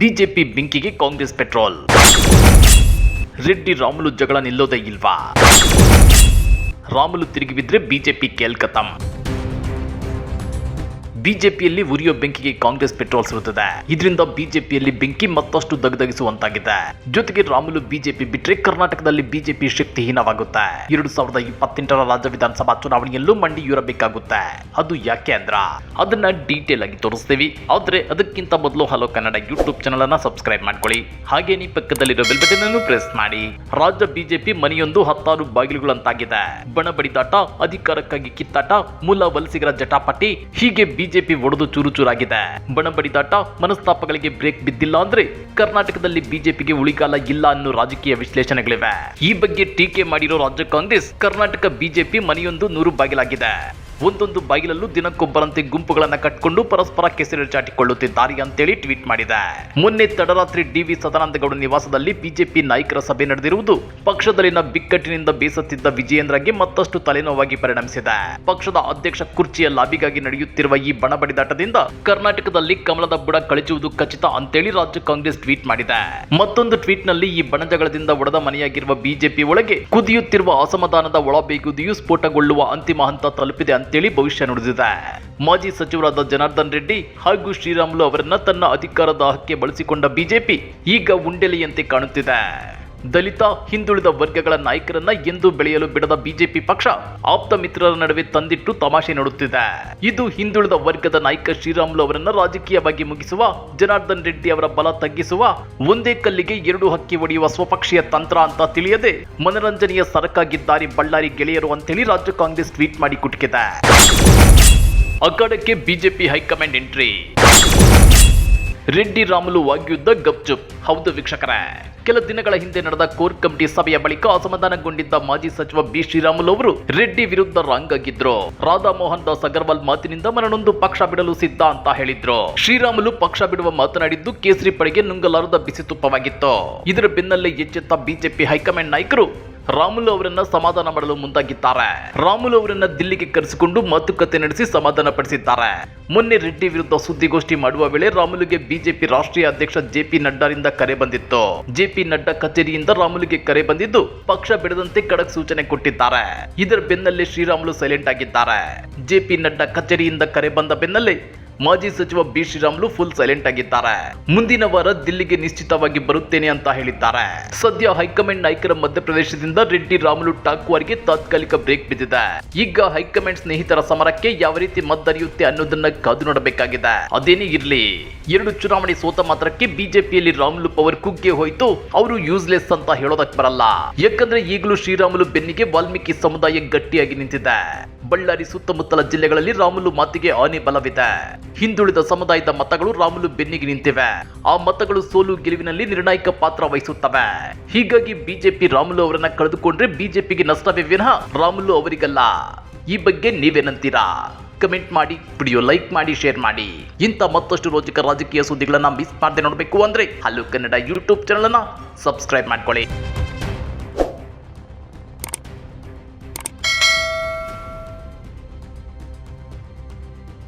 BJP ಬೆಂಕಿಗೆ Congress petrol. Reddy Ramulu ಜಗಳ ನಿಲ್ಲೋದೇ ಇಲ್ವಾ? ರಾಮುಲು ತಿರುಗಿ ಬಿದ್ರೆ ಬಿಜೆಪಿ ಕೇಲ್ಕತಂ ಬಿಜೆಪಿಯಲ್ಲಿ ಉರಿಯೋ ಬೆಂಕಿಗೆ ಕಾಂಗ್ರೆಸ್ ಪೆಟ್ರೋಲ್ ಸುರುತ್ತದೆ ಇದರಿಂದ ಬಿಜೆಪಿಯಲ್ಲಿ ಬೆಂಕಿ ಮತ್ತಷ್ಟು ದಗದಗಿಸುವಂತಾಗಿದೆ. ಜೊತೆಗೆ ರಾಮುಲು ಬಿಜೆಪಿ ಬಿಟ್ರೆ ಕರ್ನಾಟಕದಲ್ಲಿ ಬಿಜೆಪಿ ಶಕ್ತಿಹೀನವಾಗುತ್ತೆ. ಎರಡು ಸಾವಿರದ ಇಪ್ಪತ್ತೆಂಟರ ರಾಜ್ಯ ವಿಧಾನಸಭಾ ಚುನಾವಣೆಯಲ್ಲೂ ಮಂಡಿಯೂರಬೇಕಾಗುತ್ತೆ ಅದು ಯಾಕೆ ಅಂದ್ರ? ಅದನ್ನ ಡೀಟೇಲ್ ಆಗಿ ತೋರಿಸ್ತೀವಿ. ಆದ್ರೆ ಅದಕ್ಕಿಂತ ಮೊದಲು ಹಲೋ ಕನ್ನಡ ಯೂಟ್ಯೂಬ್ ಚಾನಲ್ ಅನ್ನ ಸಬ್ಸ್ಕ್ರೈಬ್ ಮಾಡ್ಕೊಳ್ಳಿ. ಹಾಗೆ ನೀ ಪಕ್ಕದಲ್ಲಿರೋ ಬೆಲ್ ಬಟನ್ ಅನ್ನು ಪ್ರೆಸ್ ಮಾಡಿ. ರಾಜ್ಯ ಬಿಜೆಪಿ ಮನೆಯೊಂದು ಹತ್ತಾರು ಬಾಗಿಲುಗಳಂತಾಗಿದೆ. ಬಣಬಡಿದಾಟ ಅಧಿಕಾರಕ್ಕಾಗಿ ಕಿತ್ತಾಟ, ಮೂಲ ವಲಸಿಗರ ಜಟಾಪಟಿ, ಹೀಗೆ ಬಿಜೆಪಿ ಒಡೆದು ಚೂರು ಚೂರಾಗಿದೆ. ಬಣ ಬಡಿದಾಟ, ಮನಸ್ತಾಪಗಳಿಗೆ ಬ್ರೇಕ್ ಬಿದ್ದಿಲ್ಲ ಅಂದ್ರೆ ಕರ್ನಾಟಕದಲ್ಲಿ ಬಿಜೆಪಿಗೆ ಉಳಿಗಾಲ ಇಲ್ಲ ಅನ್ನೋ ರಾಜಕೀಯ ವಿಶ್ಲೇಷಣೆಗಳಿವೆ. ಈ ಬಗ್ಗೆ ಟೀಕೆ ಮಾಡಿರೋ ರಾಜ್ಯ ಕಾಂಗ್ರೆಸ್, ಕರ್ನಾಟಕ ಬಿಜೆಪಿ ಮನೆಯೊಂದು ನೂರು ಬಾಗಿಲಾಗಿದೆ. ಒಂದೊಂದು ಬಾಗಿಲಲ್ಲೂ ದಿನಕ್ಕೊಬ್ಬರಂತೆ ಗುಂಪುಗಳನ್ನು ಕಟ್ಕೊಂಡು ಪರಸ್ಪರ ಕೆಸರು ಚಾಟಿಕೊಳ್ಳುತ್ತಿದ್ದಾರೆ ಅಂತೇಳಿ ಟ್ವೀಟ್ ಮಾಡಿದೆ. ಮೊನ್ನೆ ತಡರಾತ್ರಿ ಡಿವಿ ಸದಾನಂದಗೌಡ ನಿವಾಸದಲ್ಲಿ ಬಿಜೆಪಿ ನಾಯಕರ ಸಭೆ ನಡೆದಿರುವುದು ಪಕ್ಷದಲ್ಲಿನ ಬಿಕ್ಕಟ್ಟಿನಿಂದ ಬೇಸತ್ತಿದ್ದ ವಿಜಯೇಂದ್ರಗೆ ಮತ್ತಷ್ಟು ತಲೆನೋವಾಗಿ ಪರಿಣಮಿಸಿದೆ. ಪಕ್ಷದ ಅಧ್ಯಕ್ಷ ಕುರ್ಚಿಯ ಲಾಬಿಗಾಗಿ ನಡೆಯುತ್ತಿರುವ ಈ ಬಣಬಡಿದಾಟದಿಂದ ಕರ್ನಾಟಕದಲ್ಲಿ ಕಮಲದ ಬುಡ ಕಳಚುವುದು ಖಚಿತ ಅಂತೇಳಿ ರಾಜ್ಯ ಕಾಂಗ್ರೆಸ್ ಟ್ವೀಟ್ ಮಾಡಿದೆ. ಮತ್ತೊಂದು ಟ್ವೀಟ್ನಲ್ಲಿ ಈ ಬಣಜಗಳದಿಂದ ಒಡೆದ ಮನೆಯಾಗಿರುವ ಬಿಜೆಪಿ ಒಳಗೆ ಕುದಿಯುತ್ತಿರುವ ಅಸಮಾಧಾನದ ಒಳಬೇಗುದಿಯು ಸ್ಫೋಟಗೊಳ್ಳುವ ಅಂತಿಮ ಹಂತ ತಲುಪಿದೆ ಅಂತೇಳಿ ಭವಿಷ್ಯ ನುಡಿದಿದೆ. ಮಾಜಿ ಸಚಿವರಾದ ಜನಾರ್ದನ್ ರೆಡ್ಡಿ ಹಾಗೂ ಶ್ರೀರಾಮುಲು ಅವರನ್ನ ತನ್ನ ಅಧಿಕಾರದ ಹಕ್ಕೆ ಬಳಸಿಕೊಂಡ ಬಿಜೆಪಿ ಈಗ ಉಂಡೆಲೆಯಂತೆ ಕಾಣುತ್ತಿದೆ. ದಲಿತ, ಹಿಂದುಳಿದ ವರ್ಗಗಳ ನಾಯಕರನ್ನ ಎಂದು ಬೆಳೆಯಲು ಬಿಡದ ಬಿಜೆಪಿ ಪಕ್ಷ ಆಪ್ತ ಮಿತ್ರರ ನಡುವೆ ತಂದಿಟ್ಟು ತಮಾಷೆ ನೋಡುತ್ತಿದೆ. ಇದು ಹಿಂದುಳಿದ ವರ್ಗದ ನಾಯಕ ಶ್ರೀರಾಮುಲು ಅವರನ್ನ ರಾಜಕೀಯವಾಗಿ ಮುಗಿಸುವ, ಜನಾರ್ದನ್ ರೆಡ್ಡಿ ಅವರ ಬಲ ತಗ್ಗಿಸುವ, ಒಂದೇ ಕಲ್ಲಿಗೆ ಎರಡು ಹಕ್ಕಿ ಒಡೆಯುವ ಸ್ವಪಕ್ಷೀಯ ತಂತ್ರ ಅಂತ ತಿಳಿಯದೆ ಮನರಂಜನೆಯ ಸರಕಾಗಿದ್ದಾರೆ ಬಳ್ಳಾರಿ ಗೆಳೆಯರು ಅಂತೇಳಿ ರಾಜ್ಯ ಕಾಂಗ್ರೆಸ್ ಟ್ವೀಟ್ ಮಾಡಿ ಕುಟುಕಿದೆ. ಅಖಾಡಕ್ಕೆ BJP high command entry. Reddy Ramulu ವಾಗ್ಯುದ್ಧ ಗಪ್ಚುಪ್. ಹೌದು ವೀಕ್ಷಕರೇ. ಕೆಲ ದಿನಗಳ ಹಿಂದೆ ನಡೆದ ಕೋರ್ ಕಮಿಟಿ ಸಭೆಯ ಬಳಿಕ ಅಸಮಾಧಾನಗೊಂಡಿದ್ದ ಮಾಜಿ ಸಚಿವ ಬಿ ಶ್ರೀರಾಮುಲು ಅವರು ರೆಡ್ಡಿ ವಿರುದ್ಧ ರಾಂಗ್ ಆಗಿದ್ರು ರಾಧಾ ಮೋಹನ್ ದಾಸ್ ಅಗರ್ವಾಲ್ ಮಾತಿನಿಂದ ಮನನೊಂದು ಪಕ್ಷ ಬಿಡಲು ಸಿದ್ಧ ಅಂತ ಹೇಳಿದ್ರು. ಶ್ರೀರಾಮುಲು ಪಕ್ಷ ಬಿಡುವ ಮಾತನಾಡಿದ್ದು ಕೇಸರಿ ಪಡೆಗೆ ನುಂಗಲಾರದ ಬಿಸಿ ತುಪ್ಪವಾಗಿತ್ತು. ಇದರ ಬೆನ್ನಲ್ಲೇ ಎಚ್ಚೆತ್ತ ಬಿಜೆಪಿ ಹೈಕಮಾಂಡ್ ನಾಯಕರು ರಾಮುಲು ಅವರನ್ನ ಸಮಾಧಾನ ಮಾಡಲು ಮುಂದಾಗಿದ್ದಾರೆ. ರಾಮುಲು ಅವರನ್ನ ದಿಲ್ಲಿಗೆ ಕರೆಸಿಕೊಂಡು ಮಾತುಕತೆ ನಡೆಸಿ ಸಮಾಧಾನ ಪಡಿಸಿದ್ದಾರೆ. ಮೊನ್ನೆ ರೆಡ್ಡಿ ವಿರುದ್ಧ ಸುದ್ದಿಗೋಷ್ಠಿ ಮಾಡುವ ವೇಳೆ ರಾಮುಲುಗೆ ಬಿಜೆಪಿ ರಾಷ್ಟ್ರೀಯ ಅಧ್ಯಕ್ಷ ಜೆಪಿ ನಡ್ಡಾರಿಂದ ಕರೆ ಬಂದಿತ್ತು. ಜೆಪಿ ನಡ್ಡಾ ಕಚೇರಿಯಿಂದ ರಾಮುಲುಗೆ ಕರೆ ಬಂದಿದ್ದು ಪಕ್ಷ ಬಿಡದಂತೆ ಖಡಕ್ ಸೂಚನೆ ಕೊಟ್ಟಿದ್ದಾರೆ. ಇದರ ಬೆನ್ನಲ್ಲೇ ಶ್ರೀರಾಮುಲು ಸೈಲೆಂಟ್ ಆಗಿದ್ದಾರೆ. ಜೆಪಿ ನಡ್ಡಾ ಕಚೇರಿಯಿಂದ ಕರೆ ಬಂದ ಬೆನ್ನಲ್ಲೇ ಮಾಜಿ ಸಚಿವ ಬಿ ಶ್ರೀರಾಮುಲು ಫುಲ್ ಸೈಲೆಂಟ್ ಆಗಿದ್ದಾರೆ. ಮುಂದಿನ ವಾರ ದಿಲ್ಲಿಗೆ ನಿಶ್ಚಿತವಾಗಿ ಬರುತ್ತೇನೆ ಅಂತ ಹೇಳಿದ್ದಾರೆ. ಸದ್ಯ ಹೈಕಮಾಂಡ್ ನಾಯಕರ ಮಧ್ಯಪ್ರದೇಶದಿಂದ ರೆಡ್ಡಿ ರಾಮುಲು ಠಾಕೂರ್ಗೆ ತಾತ್ಕಾಲಿಕ ಬ್ರೇಕ್ ಬಿದ್ದಿದೆ. ಈಗ ಹೈಕಮಾಂಡ್ ಸ್ನೇಹಿತರ ಸಮರಕ್ಕೆ ಯಾವ ರೀತಿ ಮದ್ದರಿಯುತ್ತೆ ಅನ್ನೋದನ್ನ ಕಾದು ನೋಡಬೇಕಾಗಿದೆ. ಅದೇನೇ ಇರಲಿ, ಎರಡು ಚುನಾವಣೆ ಸೋತ ಮಾತ್ರಕ್ಕೆ ಬಿಜೆಪಿಯಲ್ಲಿ ರಾಮುಲು ಪವರ್ ಕುಗ್ಗೆ ಹೋಯ್ತು, ಅವರು ಯೂಸ್ಲೆಸ್ ಅಂತ ಹೇಳೋದಕ್ ಬರಲ್ಲ. ಯಾಕಂದ್ರೆ ಈಗಲೂ ಶ್ರೀರಾಮುಲು ಬೆನ್ನಿಗೆ ವಾಲ್ಮೀಕಿ ಸಮುದಾಯ ಗಟ್ಟಿಯಾಗಿ ನಿಂತಿದೆ. ಬಳ್ಳಾರಿ ಸುತ್ತಮುತ್ತಲ ಜಿಲ್ಲೆಗಳಲ್ಲಿ ರಾಮುಲು ಮಾತಿಗೆ ಹಾನಿ ಬಲವಿದೆ. ಹಿಂದುಳಿದ ಸಮುದಾಯದ ಮತಗಳು ರಾಮುಲು ಬೆನ್ನಿಗೆ ನಿಂತಿವೆ. ಆ ಮತಗಳು ಸೋಲು ಗೆಲುವಿನಲ್ಲಿ ನಿರ್ಣಾಯಕ ಪಾತ್ರ ವಹಿಸುತ್ತವೆ. ಹೀಗಾಗಿ ಬಿಜೆಪಿ ರಾಮುಲು ಅವರನ್ನ ಕಳೆದುಕೊಂಡ್ರೆ ಬಿಜೆಪಿಗೆ ನಷ್ಟವೇ ವಿನಃ ರಾಮುಲು ಅವರಿಗಲ್ಲ. ಈ ಬಗ್ಗೆ ನೀವೇನಂತೀರಾ ಕಮೆಂಟ್ ಮಾಡಿ, ವಿಡಿಯೋ ಲೈಕ್ ಮಾಡಿ, ಶೇರ್ ಮಾಡಿ. ಇಂಥ ಮತ್ತಷ್ಟು ರೋಚಕ ರಾಜಕೀಯ ಸುದ್ದಿಗಳನ್ನ ಮಿಸ್ ಮಾಡದೆ ನೋಡಬೇಕು ಅಂದ್ರೆ ಹಲೋ ಕನ್ನಡ ಯೂಟ್ಯೂಬ್ ಚಾನಲ್ ಅನ್ನ ಸಬ್ಸ್ಕ್ರೈಬ್ ಮಾಡ್ಕೊಳ್ಳಿ.